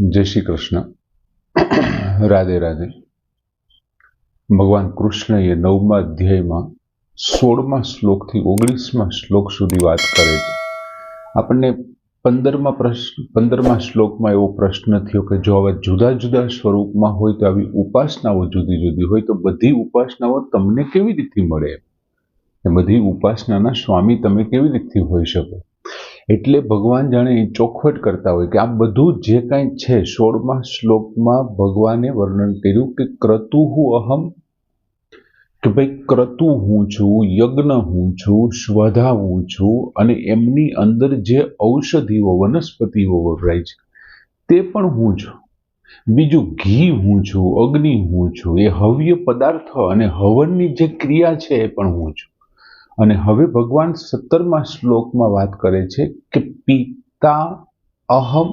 જય શ્રી કૃષ્ણ. રાધે રાધે. ભગવાન કૃષ્ણએ નવમા અધ્યાયમાં સોળમા શ્લોકથી ઓગણીસમા શ્લોક સુધી વાત કરે છે. આપણને પંદરમા પ્રશ્ન પંદરમા શ્લોકમાં એવો પ્રશ્ન થયો કે જો આવા જુદા જુદા સ્વરૂપમાં હોય તો આવી ઉપાસનાઓ જુદી જુદી હોય તો બધી ઉપાસનાઓ તમને કેવી રીતથી મળે? એ બધી ઉપાસનાના સ્વામી તમે કેવી રીતથી હોઈ શકો? એટલે ભગવાન જાણે ચોખવટ કરતા હોય કે આ બધું જે કાંઈ છે, સોળમા શ્લોકમાં ભગવાને વર્ણન કર્યું કે ક્રતુહુ અહમ, કે ભાઈ ક્રતુ હું છું યજ્ઞ હું છું સ્વધા હું છું અને એમની અંદર જે ઔષધિઓ, વનસ્પતિઓ વપરાય છે, તે પણ હું છું. બીજું ઘી હું છું અગ્નિ હું છું, એ હવ્ય પદાર્થ અને હવનની જે ક્રિયા છે એ પણ હું છું. અને હવે ભગવાન સત્તરમા શ્લોકમાં વાત કરે છે કે પિતા અહમ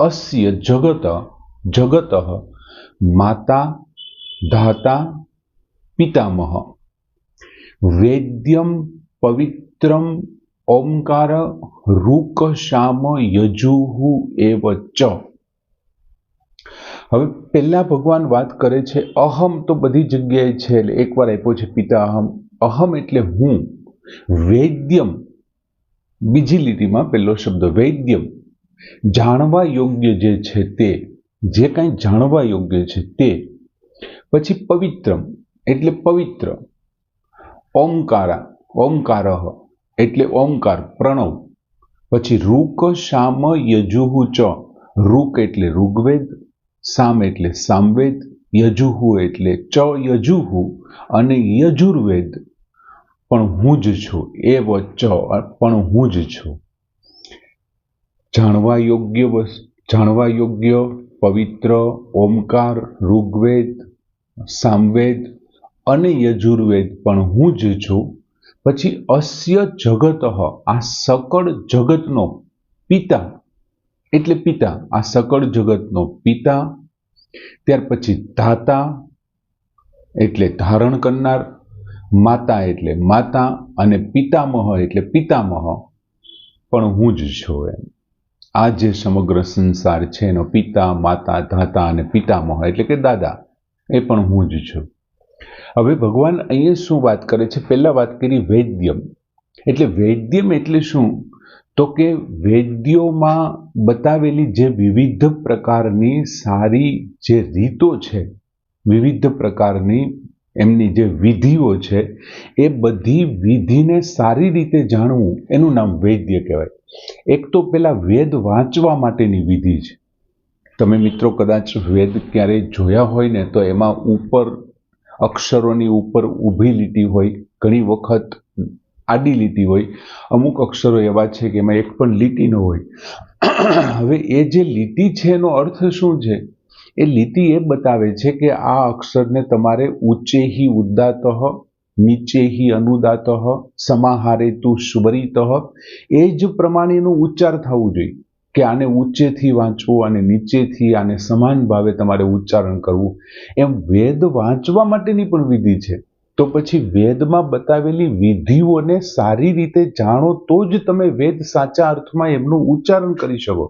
અસ્ય જગત જગત માતા ધાતા પિતામહ. વેદ્યમ પવિત્રમ ઓમકાર રૂક શામ યજુહુ એવ ચ. હવે પહેલા ભગવાન વાત કરે છે અહમ તો બધી જગ્યાએ છે, એટલે એકવાર આપ્યો છે પિતા અહમ. અહમ એટલે હું. વૈદ્યમ. બીજી લીટીમાં પહેલો શબ્દ વૈદ્યમ. જાણવા યોગ્ય જે છે તે, જે કાંઈ જાણવા યોગ્ય છે તે. પછી પવિત્રમ, એટલે પવિત્ર. ઓમકારા, ઓમકાર, એટલે ઓમકાર, પ્રણવ. પછી રૂક શામ યજુહુ ચ. રૂક એટલે ઋગ્વેદ, સામ એટલે સામવેદ, યજુહુ એટલે ચ યજુહુ, અને યજુર્વેદ પણ હું જ છું, એ વચ્ચો પણ હું જ છું. જાણવા યોગ્ય જાણવા યોગ્ય પવિત્ર, ઓમકાર, ઋગ્વેદ, સામવેદ અને યજુર્વેદ પણ હું જ છું. પછી અસ્ય જગત, આ સકળ જગતનો પિતા, એટલે પિતા, આ સકળ જગતનો પિતા, ત્યાર પછી ધાતા એટલે ધારણ કરનાર માતા એટલે માતા અને પિતામહ એટલે પિતામહ. પણ હું જ છું એમ. આ જે સમગ્ર સંસાર છે એનો પિતા, માતા, ધાતા અને પિતામહ એટલે કે દાદા, એ પણ હું જ છું. હવે ભગવાન અહીંયા શું વાત કરે છે? પહેલાં વાત કરી વૈદ્યમ. એટલે વૈદ્યમ એટલે શું? તો કે વૈદ્યોમાં બતાવેલી જે વિવિધ પ્રકારની સારી જે રીતો છે, વિવિધ પ્રકારની એમની જે વિધિઓ છે, એ બધી વિધિને સારી રીતે જાણવું, એનું નામ વૈદ્ય કહેવાય. એક તો પેલા વેદ વાંચવા માટેની વિધિ છે. તમે મિત્રો કદાચ વેદ ક્યારેય જોયા હોય ને, તો એમાં ઉપર, અક્ષરોની ઉપર ઊભી લીટી હોય, ઘણી વખત આડી લીટી હોય, અમુક અક્ષરો એવા છે કે એમાં એક પણ લીટી ન હોય. હવે એ જે લીટી છે એનો અર્થ શું છે? એ લીટી એ બતાવે છે કે આ અક્ષરને તમારે ઊંચે હિ ઉદાત નીચે હિ અનુદાત સમાહારે તુ સુવરિત એ જ પ્રમાણેનું ઉચ્ચાર થવું જોઈએ કે આને ઉચ્ચેથી વાંચવું અને નીચેથી આને સમાન ભાવે તમારે ઉચ્ચારણ કરવું. એમ વેદ વાંચવા માટેની પણ વિધિ છે. તો પછી વેદમાં બતાવેલી વિધિઓને સારી રીતે જાણો તો જ તમે વેદ સાચા અર્થમાં એમનું ઉચ્ચારણ કરી શકો.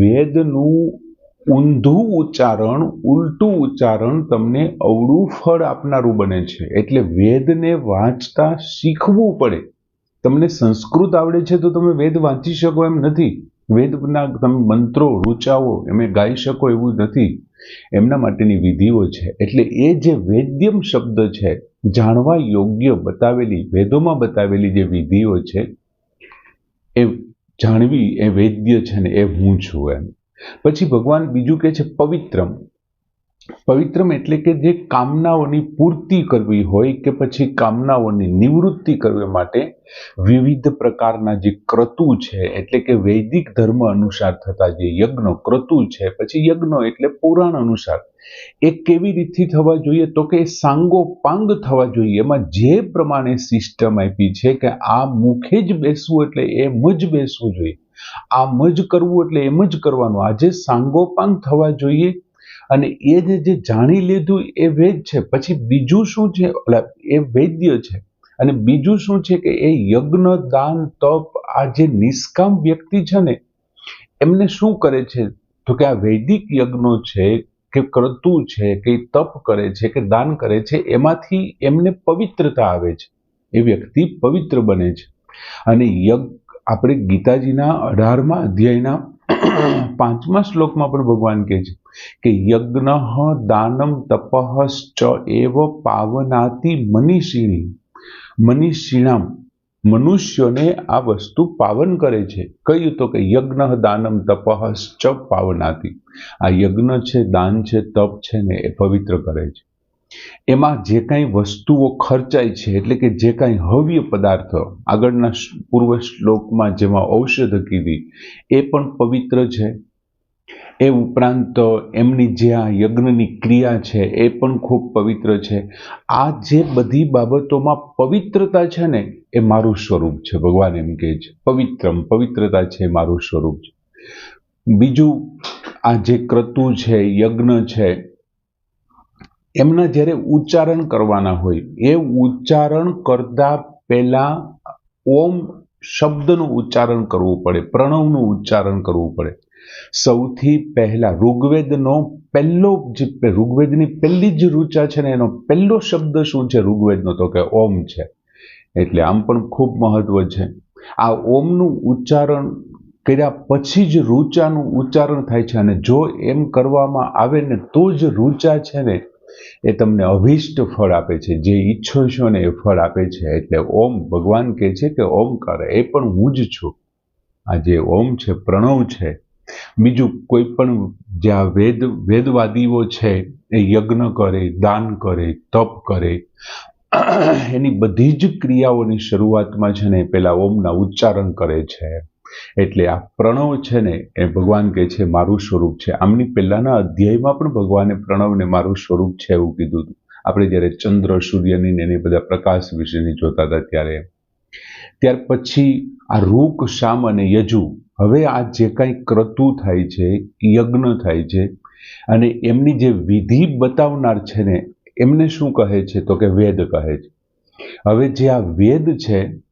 વેદનું ઊંધું ઉચ્ચારણ, ઉલટું ઉચ્ચારણ તમને અવળું ફળ આપનારું બને છે. એટલે વેદને વાંચતા શીખવું પડે. તમને સંસ્કૃત આવડે છે તો તમે વેદ વાંચી શકો એમ નથી. વેદના તમે મંત્રો રૂચાવો એમે ગાઈ શકો એવું નથી. એમના માટેની વિધિઓ છે. એટલે એ જે વેદ્યમ શબ્દ છે, જાણવા યોગ્ય બતાવેલી, વેદોમાં બતાવેલી જે વિધિઓ છે, એ જાણવી, એ વેદ્ય છે ને એ હું છું એમ. પછી ભગવાન બીજું કહે છે પવિત્રમ. પવિત્રમ એટલે કે જે કામનાઓની પૂર્તિ કરવી હોય કે પછી કામનાઓની નિવૃત્તિ કરવા માટે વિવિધ પ્રકારના જે ક્રતુ છે, એટલે કે વૈદિક ધર્મ અનુસાર થતા જે યજ્ઞ, ક્રતુ છે, પછી યજ્ઞ એટલે પુરાણ અનુસાર. એ કેવી રીતથી થવા જોઈએ? તો કે સાંગોપાંગ થવા જોઈએ. એમાં જે પ્રમાણે સિસ્ટમ આપી છે કે આ મુખે જ બેસવું એટલે એમ જ બેસવું જોઈએ. આમ જ કરવું એટલે એમ જ કરવાનું. આજે સાંગોપાંગ થવા જોઈએ અને એ જે જાણી લીધું એ વેદ છે. પછી બીજું શું છે? એ વૈદ્ય છે. અને બીજું શું છે કે એ યજ્ઞ, દાન, તપ, આ જે નિષ્કામ વ્યક્તિ છે ને, એમને શું કરે છે? તો કે આ વૈદિક યજ્ઞો છે કે કરતું છે, કે તપ કરે છે, કે દાન કરે છે, એમાંથી એમને પવિત્રતા આવે છે. એ વ્યક્તિ પવિત્ર બને છે. અને યજ્ઞ આપણે ગીતાજીના અઢારમા અધ્યાયના પાંચમા શ્લોકમાં પણ ભગવાન કહે છે કે યજ્ઞ દાનમ તપઃશ્ચ એવ પાવનાતિ મનીષિણી. મનીષિણામ. મનુષ્યોને આ વસ્તુ પાવન કરે છે. કહ્યું તો કે યજ્ઞ, દાનમ તપઃશ્ચ પાવનાતી આ યજ્ઞ છે, દાન છે, તપ છે ને એ પવિત્ર કરે છે. એમાં જે કાંઈ વસ્તુઓ ખર્ચાય છે, એટલે કે જે કાંઈ હવ્ય પદાર્થ, આગળના પૂર્વ શ્લોકમાં જેમાં ઔષધ કીધી, એ પણ પવિત્ર છે. એ ઉપરાંત એમની જે આ યજ્ઞની ક્રિયા છે, એ પણ ખૂબ પવિત્ર છે. આ જે બધી બાબતોમાં પવિત્રતા છે ને, એ મારું સ્વરૂપ છે. ભગવાન એમ કહે છે, પવિત્રમ, પવિત્રતા છે મારું સ્વરૂપ છે. બીજું, આ જે ક્રતુ છે, યજ્ઞ છે, એમના જ્યારે ઉચ્ચારણ કરવાના હોય, એ ઉચ્ચારણ કરતા પહેલા ઓમ શબ્દનું ઉચ્ચારણ કરવું પડે, પ્રણવનું ઉચ્ચારણ કરવું પડે. સૌથી પહેલા ઋગ્વેદનો પહેલો જે ઋગ્વેદની પહેલી જ ઋચા છે ને એનો પહેલો શબ્દ શું છે ઋગ્વેદનો? તો કે ઓમ છે. એટલે આમ પણ ખૂબ મહત્વ છે. આ ઓમનું ઉચ્ચારણ કર્યા પછી જ ઋચાનું ઉચ્ચારણ થાય છે અને જો એમ કરવામાં આવે ને તો જ રૂચા છે ને એ તમને અભિષ્ટ ફળ આપે છે. જે ઈચ્છો છો ને એ ફળ આપે છે. એટલે ઓમ ભગવાન કહે છે કે ઓમકાર એ પણ હું જ છું. આ જે ઓમ છે, પ્રણવ છે બીજું કોઈ પણ જ્યાં વેદ, વેદવાદીઓ છે, એ યજ્ઞ કરે, દાન કરે, તપ કરે, એની બધી જ ક્રિયાઓની શરૂઆતમાં છે ને પેલા ઓમના ઉચ્ચારણ કરે છે. એટલે આ પ્રણવ છે ને એ ભગવાન કહે છે મારું સ્વરૂપ છે. આમની પહેલાના અધ્યાયમાં પણ ભગવાને પ્રણવને મારું સ્વરૂપ છે એવું કીધું હતું. આપણે જ્યારે ચંદ્ર, સૂર્યની એની બધા પ્રકાશ વિશેની જોતા હતા ત્યારે. ત્યાર પછી આ રૂક શામ અને યજુ હવે આ જે કાંઈ ક્રતુ થાય છે, યજ્ઞ થાય છે, અને એમની જે વિધિ બતાવનાર છે ને, એમને શું કહે છે તો કે વેદ કહે છે. હવે જે આ વેદ છે,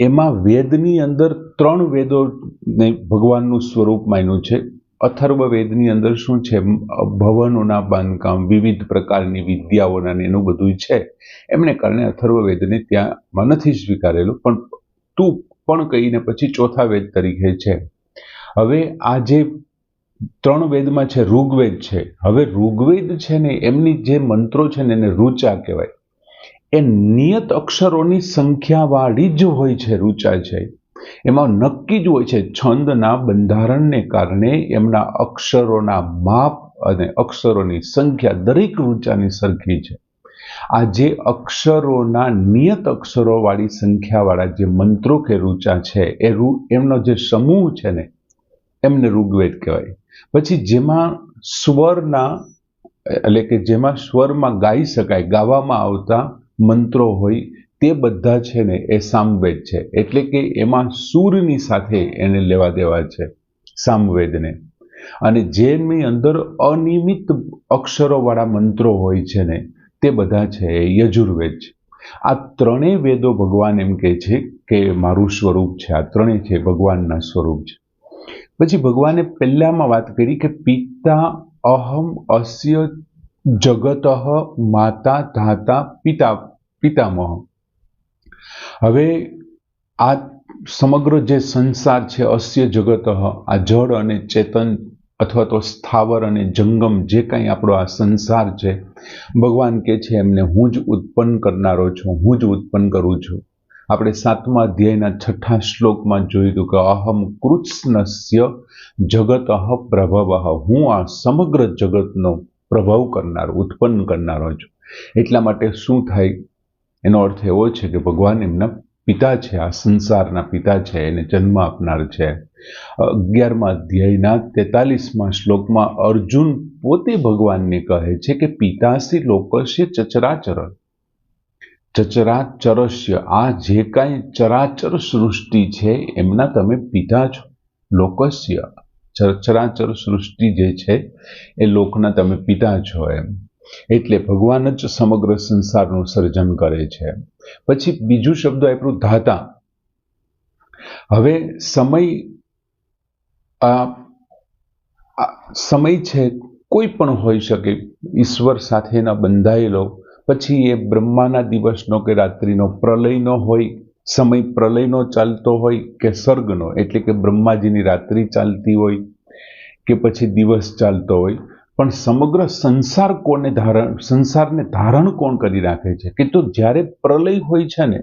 એમાં વેદની અંદર ત્રણ વેદોને ભગવાનનું સ્વરૂપ માન્યું છે. અથર્વ વેદની અંદર શું છે? ભવનોના બાંધકામ, વિવિધ પ્રકારની વિદ્યાઓના ને એનું બધું છે. એમને કારણે અથર્વ વેદને ત્યાંમાં નથી સ્વીકારેલું, પણ તું પણ કહીને પછી ચોથા વેદ તરીકે છે. હવે આ જે ત્રણ વેદમાં છે, ઋગ્વેદ છે, હવે ઋગ્વેદ છે ને એમની જે મંત્રો છે ને એને રૂચા કહેવાય. એ નિયત અક્ષરોની સંખ્યાવાળી જ હોય છે, રૂચા છે. એમાં નક્કી જ હોય છે, છંદના બંધારણને કારણે એમના અક્ષરોના માપ અને અક્ષરોની સંખ્યા દરેક રૂચાની સરખી છે. આ જે અક્ષરોના નિયત અક્ષરોવાળી સંખ્યાવાળા જે મંત્રો કે રૂચા છે, એ રૂ એમનો જે સમૂહ છે ને, એમને ઋગ્વેદ કહેવાય. પછી જેમાં સ્વરના, એટલે કે જેમાં સ્વરમાં ગાઈ શકાય, ગાવામાં આવતા મંત્રો હોય, તે બધા છે ને, એ સામવેદ છે. એટલે કે એમાં સૂરની સાથે એને લેવા દેવા છે, સામવેદને. અને જેની અંદર અનિયમિત અક્ષરોવાળા મંત્રો હોય છે ને તે બધા છે યજુર્વેદ છે. આ ત્રણેય વેદો ભગવાન એમ કહે છે કે મારું સ્વરૂપ છે. આ ત્રણેય છે ભગવાનના સ્વરૂપ છે. પછી ભગવાને પહેલામાં વાત કરી કે પિતા અહમ અસ્ય જગત માતા ધાતા પિતા પિતામહ. હવે આ સમગ્ર જે સંસાર છે અસ્ય જગત, આ જળ અને ચેતન અથવા તો સ્થાવર અને જંગમ જે કાંઈ આપણો આ સંસાર છે, ભગવાન કે છે એમને હું જ ઉત્પન્ન કરનારો છું, હું જ ઉત્પન્ન કરું છું. આપણે સાતમા અધ્યાયના છઠ્ઠા શ્લોકમાં જોયું કે અહમ કૃત્સ્નસ્ય જગત અહ પ્રભવ, હું આ સમગ્ર જગતનો પ્રભાવ કરનાર, ઉત્પન્ન કરનારો છું. એટલા માટે શું થાય? એનો અર્થ એવો છે કે ભગવાન એમના પિતા છે, આ સંસારના પિતા છે, એને જન્મ આપનાર છે. અગિયારમા અધ્યાયના તેતાલીસમાં શ્લોકમાં અર્જુન પોતે ભગવાનને કહે છે કે પિતાસી લોકસ્ય ચચરાચર ચચરાચરસ્ય આ જે કાંઈ ચરાચર સૃષ્ટિ છે, એમના તમે પિતા છો. લોકસ્ય ચરાચર સૃષ્ટિ જે છે, એ લોકના તમે પિતા છો એમ. એટલે ભગવાન જ સમગ્ર સંસારનું સર્જન કરે છે. પછી બીજું શબ્દ આપ્યું ધાતા. હવે સમય સમય છે કોઈ પણ હોઈ શકે, ઈશ્વર સાથેના બંધાયેલો. પછી એ બ્રહ્માના દિવસનો કે રાત્રિનો પ્રલયનો હોય, સમય પ્રલયનો ચાલતો હોય કે સર્ગનો એટલે કે બ્રહ્માજીની રાત્રિ ચાલતી હોય કે પછી દિવસ ચાલતો હોય પણ સમગ્ર સંસાર કોને ધારણ, સંસારને ધારણ કોણ કરી રાખે છે? કે તો જ્યારે પ્રલય હોય છે ને,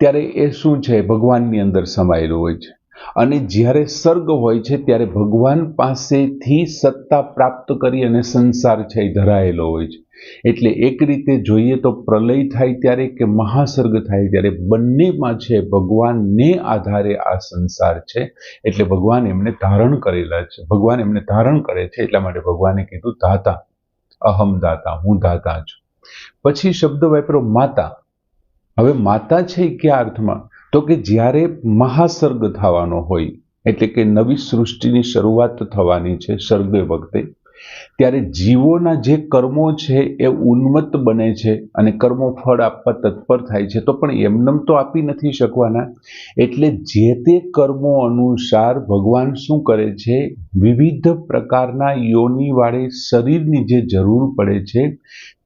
ત્યારે એ શું છે? ભગવાનની અંદર સમાયેલું હોય છે. અને જ્યારે સર્ગ હોય છે, ત્યારે ભગવાન પાસેથી સત્તા પ્રાપ્ત કરી અને સંસાર છે એ ધરાયેલો હોય છે. એટલે એક રીતે જોઈએ તો પ્રલય થાય ત્યારે કે મહાસર્ગ થાય ત્યારે બંનેમાં છે ભગવાનને આધારે આ સંસાર છે. એટલે ભગવાન એમને ધારણ કરેલા છે. ભગવાન એમને ધારણ કરે છે એટલા માટે ભગવાને કીધું, દાતા, અહમ દાતા, હું દાતા છું. પછી શબ્દ વાપરો, માતા. હવે માતા છે કયા અર્થમાં? તો કે જ્યારે મહાસર્ગ થવાનો હોય, એટલે કે નવી સૃષ્ટિની શરૂઆત થવાની છે સર્ગ વખતે, ત્યારે જીવોના જે કર્મો છે એ ઉન્મત્ત બને છે અને કર્મો ફળ આપવા તત્પર થાય છે, તો પણ એમનેમ તો આપી નથી શકવાના. એટલે જે તે કર્મો અનુસાર ભગવાન શું કરે છે? વિવિધ પ્રકારના યોનિવાળે શરીરની જે જરૂર પડે છે,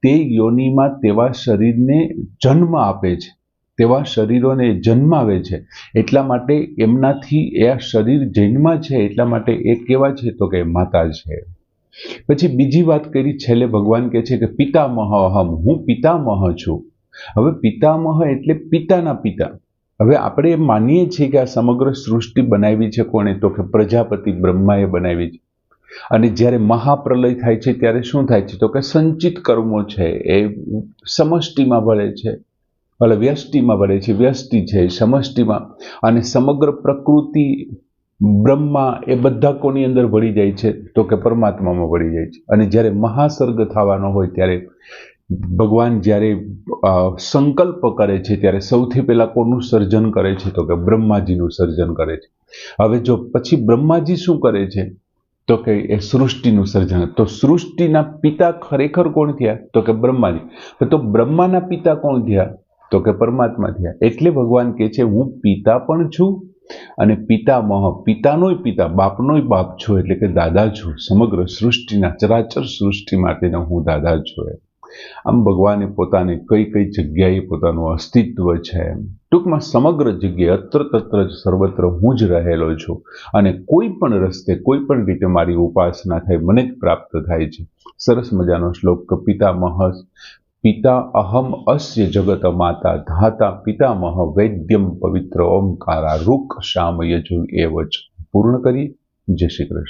તે યોનિમાં તેવા શરીરને જન્મ આપે છે. તેવા શરીરોને જન્માવે છે. એટલા માટે એમનાથી એ આ શરીર જન્મા છે, એટલા માટે એ કેવા છે તો કે માતા છે. પછી બીજી વાત કરી, છેલ્લે ભગવાન કહે છે કે પિતામહ અહમ, હું પિતામહ છું. હવે પિતામહ એટલે પિતાના પિતા. હવે આપણે માનીએ છીએ કે આ સમગ્ર સૃષ્ટિ બનાવી છે કોણે તો કે પ્રજાપતિ બ્રહ્માએ બનાવી છે. અને જ્યારે મહાપ્રલય થાય છે, ત્યારે શું થાય છે તો કે સંચિત કર્મો છે, એ સમષ્ટિમાં ભળે છે. એટલે વ્યષ્ટિમાં ભળે છે, વ્યષ્ટિ છે, સમષ્ટિમાં. અને સમગ્ર પ્રકૃતિ બ્રહ્મા એ બધા કોની અંદર ભળી જાય છે, તો કે પરમાત્મામાં ભળી જાય છે. અને જ્યારે મહાસર્ગ થવાનો હોય ત્યારે ભગવાન જ્યારે સંકલ્પ કરે છે, ત્યારે સૌથી પહેલાં કોનું સર્જન કરે છે, તો કે બ્રહ્માજીનું સર્જન કરે છે. હવે જો પછી બ્રહ્માજી શું કરે છે, તો કે એ સૃષ્ટિનું સર્જન. તો સૃષ્ટિના પિતા ખરેખર કોણ થયા? તો કે બ્રહ્માજી. તો બ્રહ્માના પિતા કોણ થયા? તો કે પરમાત્મા થયા. એટલે ભગવાન કહે છે, હું પિતા પણ છું અને પિતામહ પિતાનોય પિતા બાપનોય બાપ છું. એટલે કે દાદા છું, સમગ્ર સૃષ્ટિના, ચરાચર સૃષ્ટિ માટેનો હું દાદા છું આમ ભગવાને પોતાને કઈ કઈ જગ્યાએ પોતાનું અસ્તિત્વ છે એમ. ટૂંકમાં સમગ્ર જગ્યાએ અત્ર તત્ર સર્વત્ર હું જ રહેલો છું અને કોઈ પણ રસ્તે, કોઈ પણ રીતે મારી ઉપાસના થાય, મને જ પ્રાપ્ત થાય છે. સરસ મજાનો શ્લોક પિતામહ પિતા અહમ અસ્ય જગત માતા ધાતા પિતામહ વૈદ્યમ પવિત્ર ઓમકારા રૂક શામ યજુ એવ પૂર્ણ કરી જય શ્રી કૃષ્ણ